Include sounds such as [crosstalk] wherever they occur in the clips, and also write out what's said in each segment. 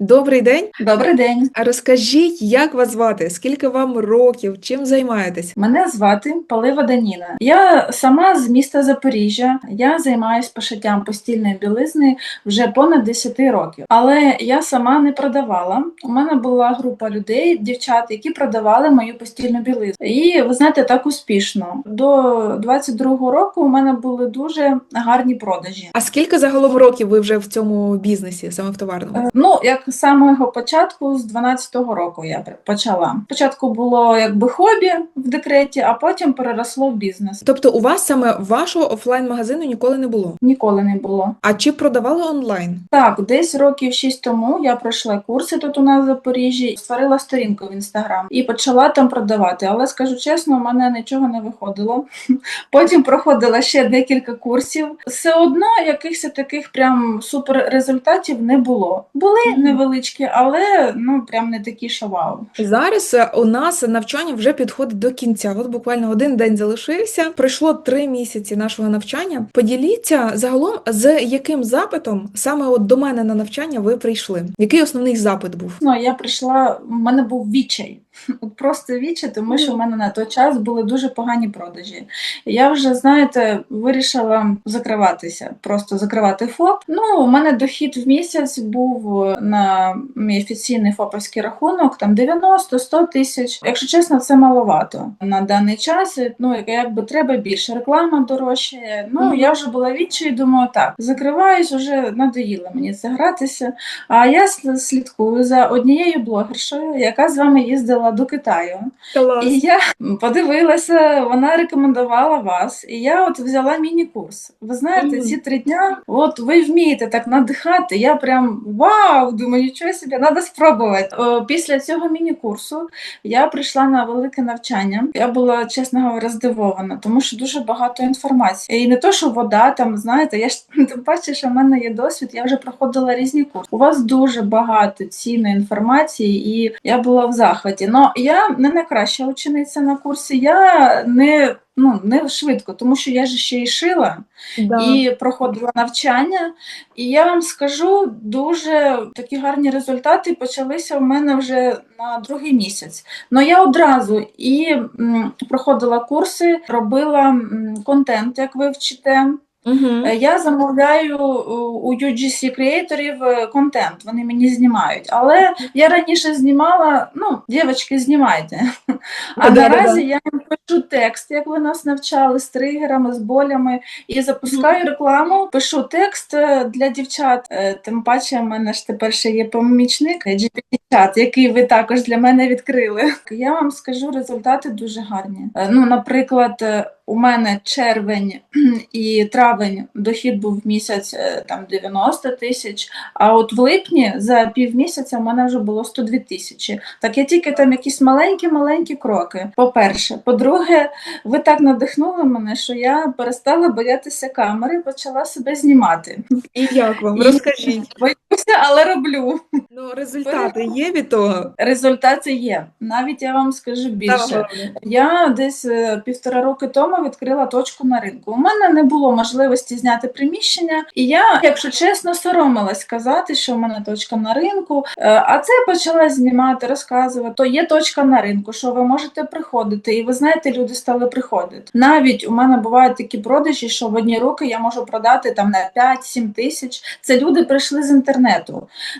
Добрий день. Добрий день. А розкажіть, як вас звати? Скільки вам років? Чим займаєтесь? Мене звати Палива Даніна. Я сама з міста Запоріжжя. Я займаюся пошиттям постільної білизни вже понад 10 років. Але я сама не продавала. У мене була група людей, дівчат, які продавали мою постільну білизну. І ви знаєте, так успішно. До 22-го року у мене були дуже гарні продажі. А скільки загалом років ви вже в цьому бізнесі, саме в товарному? Е, Ну, як з самого початку, з 12-го року я почала. Спочатку було якби хобі в декреті, а потім переросло в бізнес. Тобто у вас саме вашого офлайн-магазину ніколи не було? Ніколи не було. А чи продавали онлайн? Так, десь років шість тому я пройшла курси тут у нас в Запоріжжі, створила сторінку в інстаграм і почала там продавати. Але скажу чесно, у мене нічого не виходило. [laughs] Потім проходила ще декілька курсів. Все одно якихось таких прям супер результатів не було. Були невеличкі, але ну прям не такі, що вау. Зараз е, у нас навчання вже підходить до кінця. От буквально один день залишився. Пройшло три місяці нашого навчання. Поділіться загалом, з яким запитом саме от до мене на навчання ви прийшли? Який основний запит був? Ну, я прийшла, в мене був відчай. От просто відчай, тому що в мене на той час були дуже погані продажі. Я вже, знаєте, вирішила закриватися, просто закривати ФОП. Ну, у мене дохід в місяць був на мій офіційний ФОПовський рахунок, там 90-100 тисяч. Якщо чесно, це маловато на даний час. Ну, якби треба більше. Реклама дорожчає. Ну, я вже була відчай, думаю, так, закриваюсь, вже надоїло мені це гратися. А я слідкую за однією блогершою, яка з вами їздила до Китаю. Клас. І я подивилася, вона рекомендувала вас. І я от взяла міні-курс. Ви знаєте, ці три дня, от ви вмієте так надихати. Я прям вау! Думаю, нічого собі, треба спробувати. О, Після цього міні-курсу я прийшла на велике навчання. Я була, чесно говоря, здивована, тому що дуже багато інформації. І не то, що вода там, знаєте, я ж [laughs] тим паче, що в мене є досвід, я вже проходила різні курси. У вас дуже багато цінної інформації, і я була в захваті. Но я не найкраща учениця на курсі. Я не Ну, не швидко, тому що я ж ще й шила Да. і проходила навчання. І я вам скажу, дуже такі гарні результати почалися в мене вже на другий місяць. Ну я одразу і м, проходила курси, робила м, контент, як ви вчите. Угу. Я замовляю у UGC креаторів е, контент, вони мені знімають. Але я раніше знімала, ну, дівчатки, знімайте. [laughs] А Да-да-да. наразі я їм пишу текст, як ви нас навчали, з тригерами, з болями, і запускаю рекламу, пишу текст е, для дівчат. Тим паче, в мене ж тепер ще є помічник GPT-чат, який ви також для мене відкрили. [laughs] Я вам скажу, результати дуже гарні. Ну, наприклад, у мене червень [clears throat] і травень дохід був в місяць е, там 90 тисяч. А от в липні за півмісяця в мене вже було 102 тисячі. Так я тільки там якісь маленькі-маленькі кроки. По-перше, по-друге, ви так надихнули мене, що я перестала боятися камери, почала себе знімати. І як вам? І- Розкажіть. Боюся, але роблю. Ну, результати є від того? Результати є. Навіть я вам скажу більше. Я десь е, півтора роки тому відкрила точку на ринку. У мене не було можливості зняти приміщення, і я, якщо чесно, соромилась казати, що в мене точка на ринку. Е, А це почала знімати, розказувати. То є точка на ринку, що ви можете приходити, і ви знаєте, люди стали приходити. Навіть у мене бувають такі продажі, що в одні руки я можу продати там на 5-7 тисяч. Це люди прийшли з інтернету.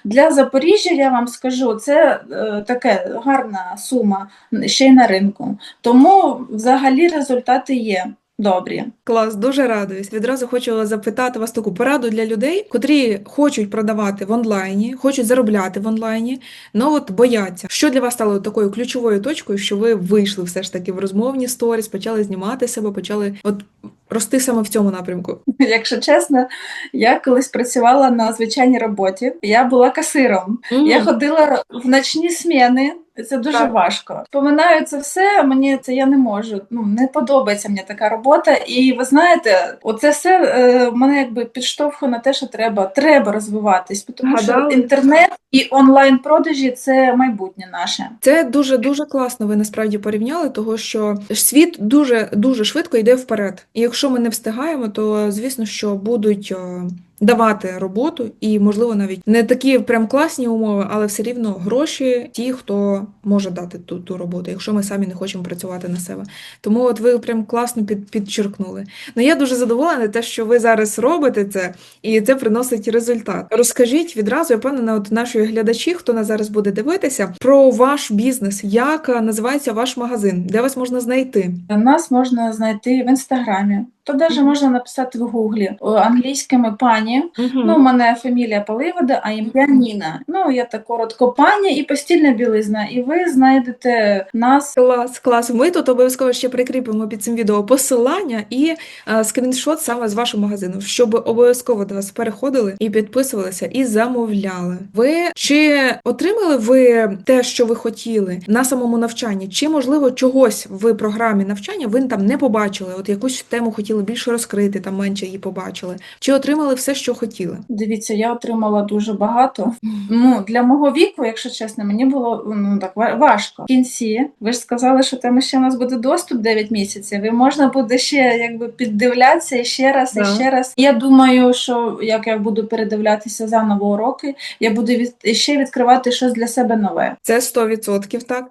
Для Запоріжжя я вам скажу, це е, таке гарна сума ще й на ринку. Тому взагалі результати є добрі. Клас, дуже радуюсь. Відразу хочу запитати вас таку пораду для людей, котрі хочуть продавати в онлайні, хочуть заробляти в онлайні, але от бояться. Що для вас стало такою ключовою точкою, що ви вийшли все ж таки в розмовні сторіс, почали знімати себе, почали от рости саме в цьому напрямку? [laughs] Якщо чесно, я колись працювала на звичайній роботі. Я була касиром. Я ходила в ночні зміни. Це дуже Так. важко. Поминаю це все. Мені це я не можу. Ну не подобається мені така робота. І ви знаєте, оце все е, мене якби підштовхує на те, що треба, треба розвиватись, тому Гадали. що інтернет і онлайн продажі це майбутнє наше. Це дуже дуже класно. Ви насправді порівняли, того що світ дуже дуже швидко йде вперед. І якщо ми не встигаємо, то звісно, що будуть е, давати роботу і, можливо, навіть не такі прям класні умови, але все рівно гроші ті, хто може дати ту, ту роботу, якщо ми самі не хочемо працювати на себе. Тому от ви прям класно під, підчеркнули. Ну я дуже задоволена, те, що ви зараз робите це, і це приносить результат. Розкажіть відразу, я впевнена, от наші глядачі, хто нас зараз буде дивитися, про ваш бізнес, як називається ваш магазин, де вас можна знайти. Нас можна знайти в інстаграмі, то навіть можна написати в гуглі англійськими пані. Ну, у мене фамілія Поливода, а ім'я Ніна. Ну, я так коротко пані і постільна білизна. І ви знайдете нас. Клас, клас. Ми тут обов'язково ще прикріпимо під цим відео посилання і е, скріншот саме з вашого магазину, щоб обов'язково до вас переходили і підписувалися, і замовляли. Ви чи отримали ви те, що ви хотіли на самому навчанні? Чи можливо чогось в програмі навчання ви там не побачили? От якусь тему хотіли більше розкрити, там менше її побачили? Чи отримали все, що хотіли? Дивіться, я отримала дуже багато. Ну, для мого віку, якщо чесно, мені було ну так важко. В кінці ви ж сказали, що там ще у нас буде доступ 9 місяців, і можна буде ще якби піддивлятися і ще раз, Да. і ще раз. Я думаю, що як я буду передивлятися заново уроки, я буду від ще відкривати щось для себе нове. Це 100%, так.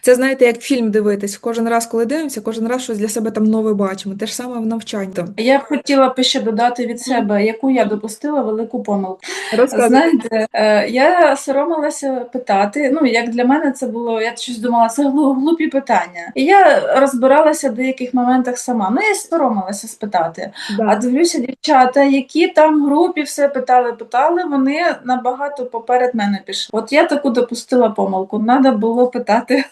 Це знаєте, як фільм дивитись. Кожен раз, коли дивимося, кожен раз щось для себе там нове бачимо. Те ж саме в навчанні. Я б хотіла б ще додати від себе, яку я допустила велику помилку. Знаєте, е, я соромилася питати. Ну, як для мене це було, я щось думала, це глупі питання. І я розбиралася в деяких моментах сама. Ну, я соромилася спитати. А дивлюся, дівчата, які там групі все питали, питали, вони набагато поперед мене пішли. От я таку допустила помилку. Треба було питати.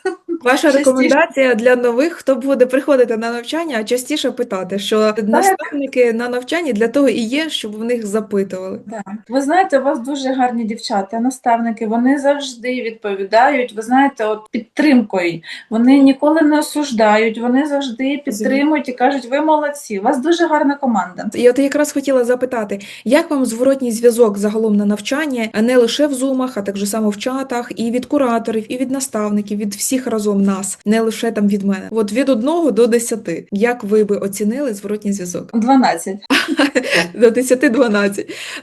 Ваша рекомендація для нових, хто буде приходити на навчання, а частіше питати, що наставники на навчанні для того і є, щоб в них запитували. Да. Ви знаєте, у вас дуже гарні дівчата, наставники. Вони завжди відповідають. Ви знаєте, от підтримкою. Вони ніколи не осуждають, вони завжди підтримують і кажуть, ви молодці. У вас дуже гарна команда. І от я якраз хотіла запитати, як вам зворотній зв'язок загалом на навчання, а не лише в зумах, а так само в чатах, і від кураторів, і від наставників, від всіх разом нас, не лише там від мене. От від одного до десяти. Як ви би оцінили зворотній зв'язок? 12. [laughs] До 10-12.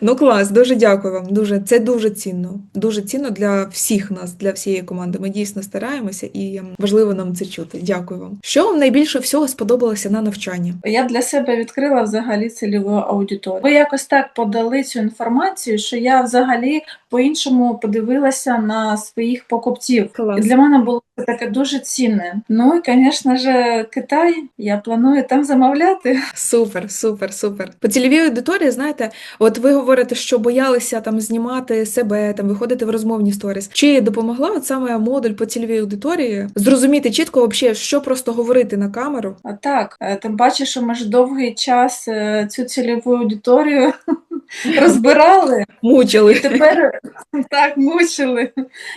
Ну клас, дуже дякую вам. Дуже це дуже цінно. Дуже цінно для всіх нас, для всієї команди. Ми дійсно стараємося і ем, важливо нам це чути. Дякую вам. Що вам найбільше всього сподобалося на навчанні? Я для себе відкрила взагалі цільову аудиторію. Ви якось так подали цю інформацію, що я взагалі по-іншому подивилася на своїх покупців. І Клас. для мене було це таке дуже цінне. Ну і, звісно ж, Китай. Я планую там замовляти. Супер, супер, супер. По цільовій аудиторії, знаєте, от ви говорите, що боялися там знімати себе, там виходити в розмовні сторіс. Чи допомогла от саме модуль по цільовій аудиторії зрозуміти чітко, вообще, що просто говорити на камеру? А так, е, тим паче, що ми ж довгий час е, цю цільову аудиторію розбирали, і тепер так мучили.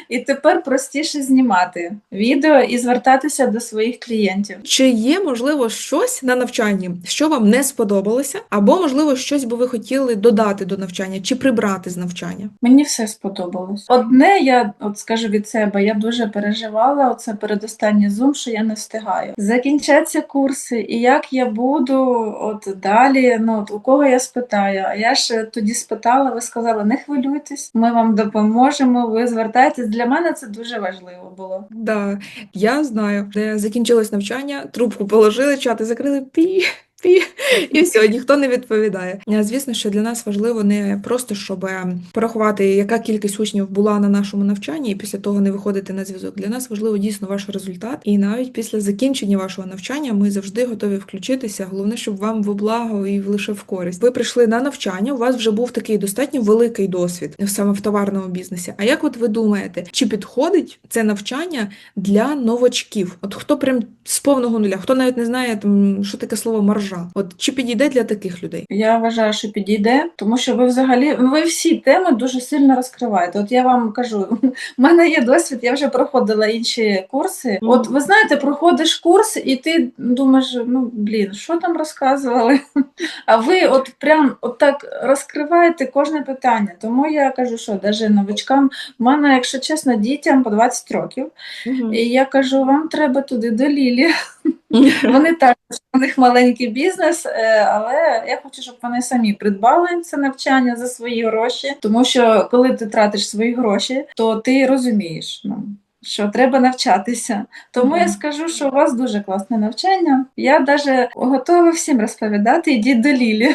І тепер простіше знімати відео і звертатися до своїх клієнтів. Чи є, можливо, щось на навчанні, що вам не сподобалося, або, можливо, щось би ви хотіли додати до навчання чи прибрати з навчання? Мені все сподобалось. Одне, я от скажу від себе, я дуже переживала. Оце передостанній зум, що я не встигаю. Закінчаться курси, і як я буду от далі. Ну от у кого я спитаю? А я ж тоді спитала, ви сказали, не хвилюйтесь, ми вам допоможемо. Ви звертайтесь. Для мене це дуже важливо було. Да, я знаю, де закінчилось навчання, трубку положили, чати закрили пі. І все, ніхто не відповідає. Звісно, що для нас важливо не просто, щоб е, порахувати, яка кількість учнів була на нашому навчанні, і після того не виходити на зв'язок. Для нас важливо дійсно ваш результат. І навіть після закінчення вашого навчання ми завжди готові включитися. Головне, щоб вам в благо і лише в користь. Ви прийшли на навчання, у вас вже був такий достатньо великий досвід саме в товарному бізнесі. А як от ви думаєте, чи підходить це навчання для новачків? От хто прям з повного нуля, хто навіть не знає там, що таке слово маржа? От чи підійде для таких людей? Я вважаю, що підійде, тому що ви взагалі ви всі теми дуже сильно розкриваєте. От я вам кажу, в мене є досвід, я вже проходила інші курси. От ви знаєте, проходиш курс, і ти думаєш, ну блін, що там розказували? А ви от прям от так розкриваєте кожне питання. Тому я кажу, що навіть новичкам, в мене, якщо чесно, дітям по 20 років. І я кажу, вам треба туди до Лілі. [laughs] Вони також у них маленький бізнес, е, але я хочу, щоб вони самі придбали це навчання за свої гроші. Тому що коли ти тратиш свої гроші, то ти розумієш. Ну, що треба навчатися. Тому я скажу, що у вас дуже класне навчання. Я навіть готова всім розповідати. Йдіть до Лілі.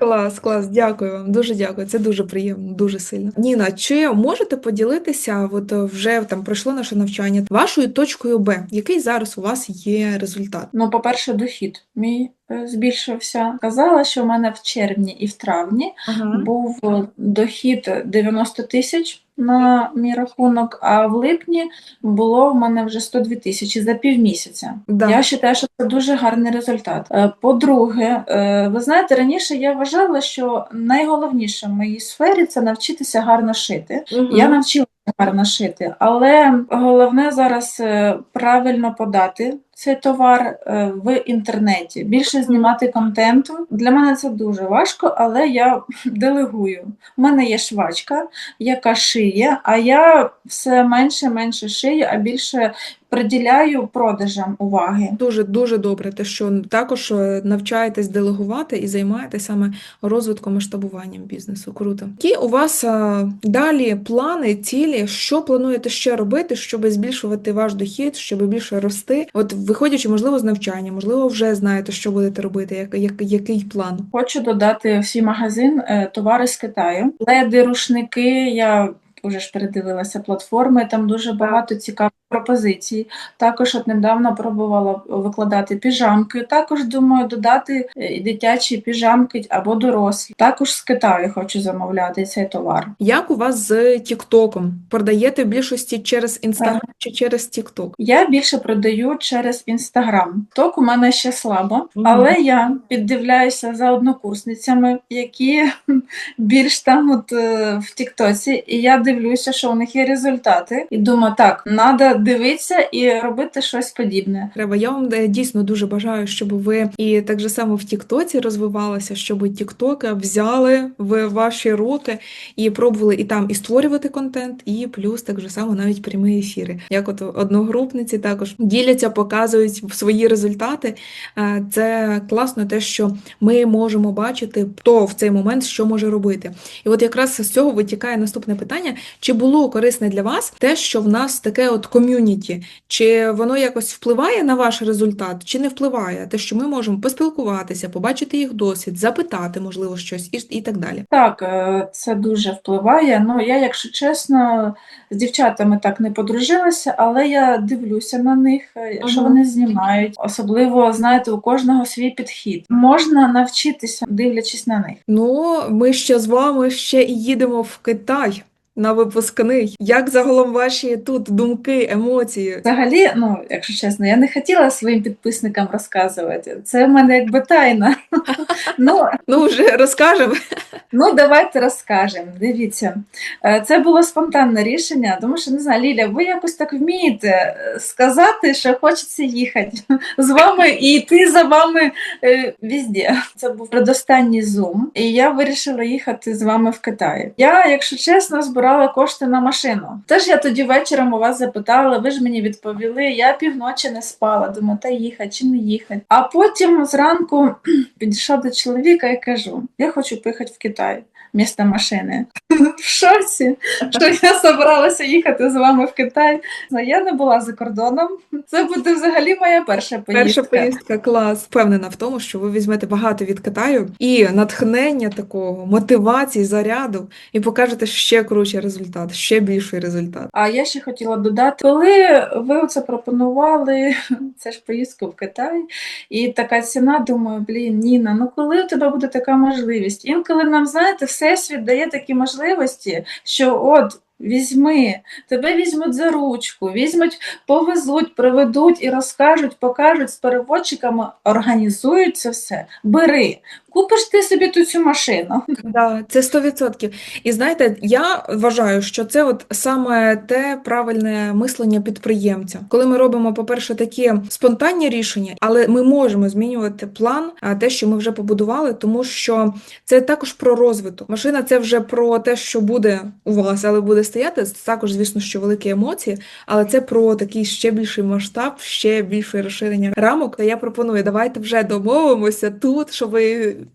Клас, клас, дякую вам. Дуже дякую. Це дуже приємно, дуже сильно. Ніна, чи можете поділитися, от е, вже там пройшло наше навчання, вашою точкою Б, який зараз у вас є результат? Ну, по-перше, дохід мій е, збільшився. Казала, що в мене в червні і в травні Ага. був е, дохід 90 тисяч на мій рахунок, а в липні було в мене вже 102 тисячі за півмісяця. Да. Я вважаю, що це дуже гарний результат. Е, По-друге, е, ви знаєте, раніше я вважала, що найголовніше в моїй сфері це навчитися гарно шити. Мгм. Я навчилася гарно шити, але головне зараз е, правильно подати цей товар е, в інтернеті, більше знімати контенту. Для мене це дуже важко, але я [laughs] делегую. У мене є швачка, яка шиє, а я все менше менше шию, а більше приділяю продажам уваги. Дуже дуже добре, те, що також навчаєтесь делегувати і займаєтесь саме розвитком масштабуванням бізнесу. Круто. Які у вас е, далі плани, цілі, що плануєте ще робити, щоб збільшувати ваш дохід, щоб більше рости? От виходячи, можливо, з навчання, можливо, вже знаєте, що будете робити, як, як, який план? Хочу додати в свій магазин е, товари з Китаю, леди, рушники. Я вже ж передивилася платформи. Там дуже багато цікавих пропозицій. Також от недавно пробувала викладати піжамки. Також думаю додати е, і дитячі піжамки або дорослі. Також з Китаю хочу замовляти цей товар. Як у вас з Тіктоком? Продаєте в більшості через Інстаграм чи через Тікток? Я більше продаю через інстаграм. Ток у мене ще слабо, але я піддивляюся за однокурсницями, які [laughs] більш там от е, в Тіктоці, і я дивлюся, що у них є результати. І думаю, так, треба дивитися і робити щось подібне. Треба. Я вам е, дійсно дуже бажаю, щоб ви і так же само в Тіктоці розвивалися, щоб Тіктоки взяли в ваші руки і пробували і там і створювати контент, і плюс так же само навіть прямі ефіри. Як от одногрупниці також діляться, показують свої результати. Е, Це класно, те, що ми можемо бачити, хто в цей момент що може робити. І от якраз з цього витікає наступне питання: чи було корисне для вас те, що в нас таке от ком'юніті? Чи воно якось впливає на ваш результат, чи не впливає? Те, що ми можемо поспілкуватися, побачити їх досвід, запитати, можливо, щось і, і так далі. Так, е, це дуже впливає. Ну, я, якщо чесно, з дівчатами так не подружилася, але я дивлюся на них, е, що Ага. вони знімають. Особливо, знаєте, у кожного свій підхід. Можна навчитися, дивлячись на них. Ну, ми ще з вами ще і їдемо в Китай на випускний. Як загалом ваші тут думки, емоції? Взагалі, ну, якщо чесно, я не хотіла своїм підписникам розказувати. Це в мене якби тайна. [laughs] Ну, Ну, вже розкажемо. Ну, давайте розкажемо. Дивіться, е, це було спонтанне рішення, тому що не знаю, Ліля, ви якось так вмієте е, сказати, що хочеться їхати з вами і йти за вами е, везде. Це був предостанній зум, і я вирішила їхати з вами в Китай. Я, якщо чесно, збирала кошти на машину. Теж я тоді вечором у вас запитала, ви ж мені відповіли. Я півночі не спала. Думаю, та їхати чи не їхати. А потім зранку [clears throat] підійшла до чоловіка і кажу: я хочу поїхати в Китай. Місто машини [laughs] в шоці, що я собралася їхати з вами в Китай. Ну, Я не була за кордоном. Це буде взагалі моя перша поїздка. Перша поїздка, клас. Впевнена в тому, що ви візьмете багато від Китаю і натхнення такого, мотивації, заряду, і покажете ще кручий результат, ще більший результат. А я ще хотіла додати, коли ви оце пропонували, [laughs] це ж поїздку в Китай, і така ціна, думаю, блін, Ніна, ну коли у тебе буде така можливість? Інколи нам, знаєте, всесвіт дає такі можливості, що от. Візьми, тебе візьмуть за ручку, візьмуть, повезуть, приведуть і розкажуть, покажуть з переводчиками, організують це все. Бери, купиш ти собі ту цю машину. Да, це 100%. І знаєте, я вважаю, що це от саме те правильне мислення підприємця. Коли ми робимо, по-перше, такі спонтанні рішення, але ми можемо змінювати план, а те, що ми вже побудували, тому що це також про розвиток. Машина це вже про те, що буде у вас, але буде протистояти. Це також, звісно, що великі емоції, але це про такий ще більший масштаб, ще більше розширення рамок. То я пропоную, давайте вже домовимося тут, щоб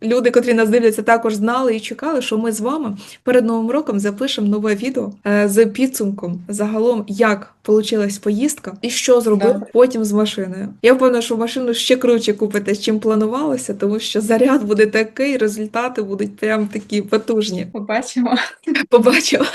люди, котрі нас дивляться, також знали і чекали, що ми з вами перед новим роком запишемо нове відео е, з підсумком загалом, як получилась поїздка і що зробив Добре. потім з машиною. Я впевнена, що машину ще круче купите, чим планувалося, тому що заряд буде такий, результати будуть прям такі потужні. Побачимо. Побачила.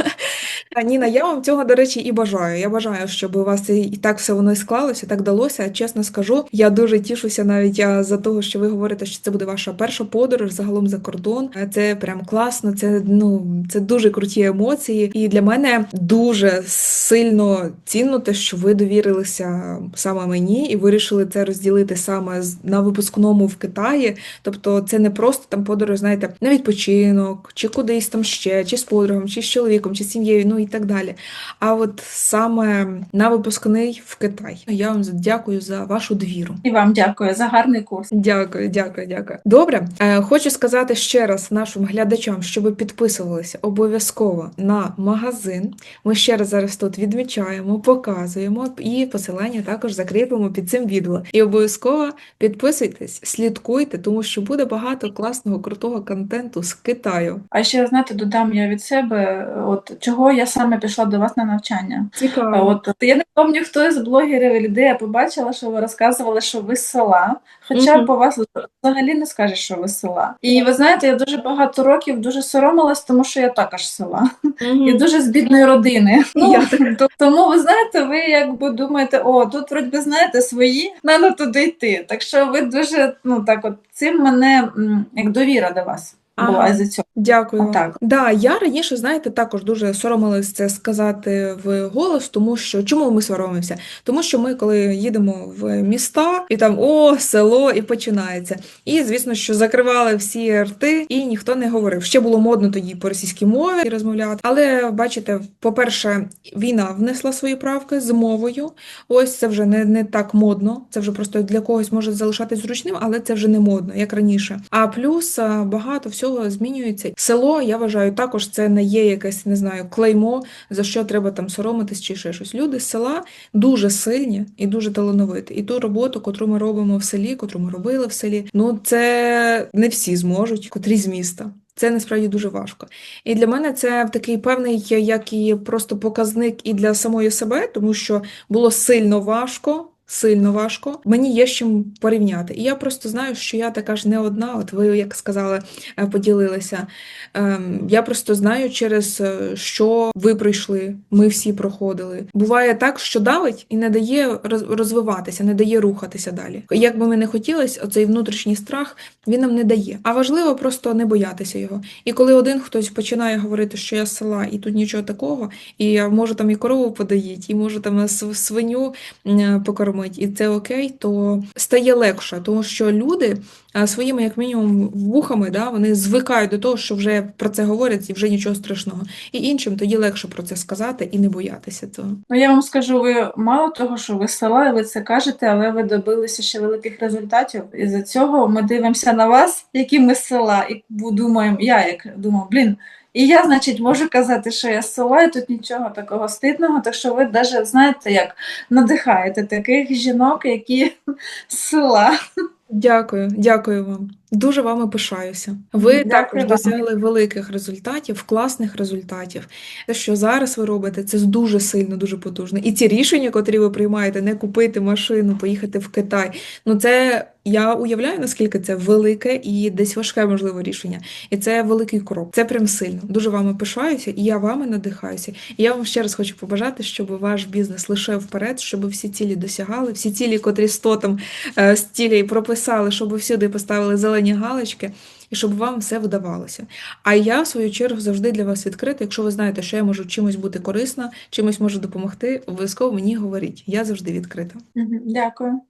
Ніна, я вам цього, до речі, і бажаю. Я бажаю, щоб у вас і так все воно і склалося, так далося. Чесно скажу, я дуже тішуся навіть за того, що ви говорите, що це буде ваша перша подорож загалом за кордон. Це прям класно. Це ну це дуже круті емоції. І для мене дуже сильно цінно те, що ви довірилися саме мені і вирішили це розділити саме на випускному в Китаї. Тобто, це не просто там подорож, знаєте, на відпочинок, чи кудись там ще, чи з подругом, чи з чоловіком, чи з сім'єю, ну і так далі. А от саме на випускний в Китай. Я вам дякую за вашу довіру. І вам дякую за гарний курс. Дякую, дякую, дякую. Добре, е, хочу сказати ще раз нашим глядачам, щоб підписувалися обов'язково на магазин. Ми ще раз зараз тут відмічаємо, показуємо і посилання також закріпимо під цим відео. І обов'язково підписуйтесь, слідкуйте, тому що буде багато класного, крутого контенту з Китаю. А ще знаєте, додам я від себе, от чого я саме пішла до вас на навчання. Цікаво. От я не пам'ятаю, хто із блогерів і людей я побачила, що ви розказували, що ви з села. Хоча Мгм. по вас взагалі не скажеш, що ви з села. І ви знаєте, я дуже багато років дуже соромилась, тому що я також з села. Мгм. І дуже з бідної родини. Ну, Я то- тому ви знаєте, ви якби думаєте, о, тут вроді знаєте свої, треба туди йти. Так що ви дуже, ну так, от цим мене як довіра до вас була Ага. із-за цього. Дякую. вам. Отак. Да, я раніше, знаєте, також дуже соромилась це сказати в голос, тому що чому ми соромимося? Тому що ми, коли їдемо в міста, і там о, село, і починається. І звісно, що закривали всі рти, і ніхто не говорив. Ще було модно тоді по російській мові розмовляти. Але бачите, по-перше, війна внесла свої правки з мовою. Ось це вже не, не так модно. Це вже просто для когось може залишатись зручним, але це вже не модно, як раніше. А плюс багато всього змінюється. Село, я вважаю, також це не є якесь, не знаю, клеймо, за що треба там соромитись чи ще щось. Люди з села дуже сильні і дуже талановиті. І ту роботу, котру ми робимо в селі, котру ми робили в селі, ну це не всі зможуть, котрі з міста. Це насправді дуже важко. І для мене це такий певний, як і просто показник і для самої себе, тому що було сильно важко. Сильно важко. Мені є з чим порівняти. І я просто знаю, що я така ж не одна. От ви, як сказали, е, поділилися. Ем, Я просто знаю, через е, що ви пройшли, ми всі проходили. Буває так, що давить і не дає розвиватися, не дає рухатися далі. Як би ми не хотілося, оцей внутрішній страх він нам не дає. А важливо просто не боятися його. І коли один хтось починає говорити, що я з села, і тут нічого такого, і я можу там і корову подоїть, і можу там свиню м, покормити, і це окей, то стає легше, тому що люди своїми, як мінімум, вухами, да, вони звикають до того, що вже про це говорять, і вже нічого страшного. І іншим тоді легше про це сказати і не боятися цього. Ну, я вам скажу, ви мало того, що ви села, ви це кажете, але ви добилися ще великих результатів. І за цього ми дивимося на вас, які ми села, і думаємо, я як думаю, блін. І я, значить, можу казати, що я села, і тут нічого такого стидного, так що ви навіть знаєте, як надихаєте таких жінок, які [laughs] з села. Дякую, дякую вам. Дуже вами пишаюся. Ви Дякую також вам. досягли великих результатів, класних результатів. Те, що зараз ви робите, це дуже сильно, дуже потужно. І ці рішення, котрі ви приймаєте, не купити машину, поїхати в Китай. Ну це я уявляю, наскільки це велике і десь важке, можливо, рішення. І це великий крок. Це прям сильно. Дуже вами пишаюся, і я вами надихаюся. І я вам ще раз хочу побажати, щоб ваш бізнес лише вперед, щоб всі цілі досягали, всі цілі, котрі 100 там е, стілі прописали, щоб всюди поставили зелені галочки, і щоб вам все вдавалося. А я, в свою чергу, завжди для вас відкрита. Якщо ви знаєте, що я можу чимось бути корисна, чимось можу допомогти, обов'язково мені говоріть. Я завжди відкрита. Дякую.